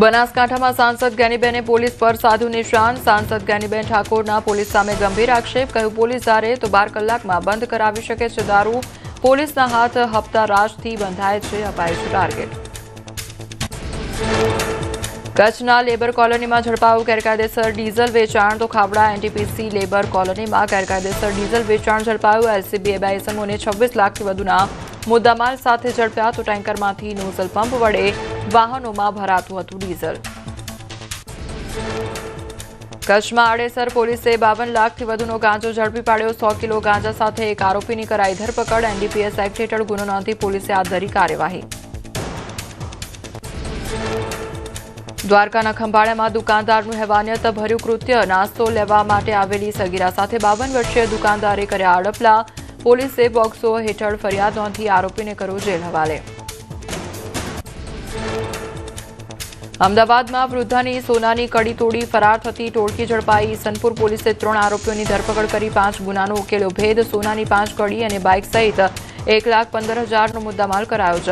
બનાસકાંઠામાં સાંસદ ગેનીબેને પોલીસ પર સાધુ નિશાન. સાંસદ ગેનીબેન ઠાકોરના પોલીસ સામે ગંભીર આક્ષેપ. કહ્યું, પોલીસ ધારે તો બાર કલાકમાં બંધ કરાવી શકે છે દારૂ. પોલીસના હાથ હપ્તા રાજથી બંધાય છે, અપાય છે ટાર્ગેટ. કચ્છના લેબર કોલોનીમાં ઝડપાયું ગેરકાયદેસર ડીઝલ વેચાણ. તો ખાવડા એનટીપીસી લેબર કોલોનીમાં ગેરકાયદેસર ડીઝલ વેચાણ ઝડપાયું. એલસીબીએ બે ઇસમોને છવ્વીસ લાખથી વધુના મુદ્દામાલ સાથે ઝડપ્યા તો ટેન્કરમાંથી નોઝલ પંપ વડે વાહનોમાં ભરાતું હતું ડીઝલ. કચ્છમાં આડેસર પોલીસે બાવન લાખથી વધુનો ગાંજો ઝડપી પાડ્યો. સો કિલો ગાંજા સાથે એક આરોપીની કરાઈ ધરપકડ. એનડીપીએસ એક્ટ હેઠળ ગુનો નોંધી પોલીસે હાથ ધરી કાર્યવાહી. દ્વારકાના ખંભાળામાં દુકાનદારનું હેવાનિયત ભર્યું કૃત્ય. નાસ્તો લેવા માટે આવેલી સગીરા સાથે બાવન વર્ષીય દુકાનદારે કર્યા આડપલા. પોલીસે બોક્સો હેઠળ ફરિયાદ નોંધી આરોપીને કર્યો જેલ હવાલે. અમદાવાદમાં વૃદ્ધાની સોનાની કડી તોડી ફરાર થતી ટોળકી ઝડપાઈ. સનપુર પોલીસે ત્રણ આરોપીઓની ધરપકડ કરી, પાંચ ગુનાનો ઉકેલ્યો ભેદ, સોનાની પાંચ કડી અને બાઇક સહિત એક લાખ પંદર હજારનો મુદ્દામાલ કરાયો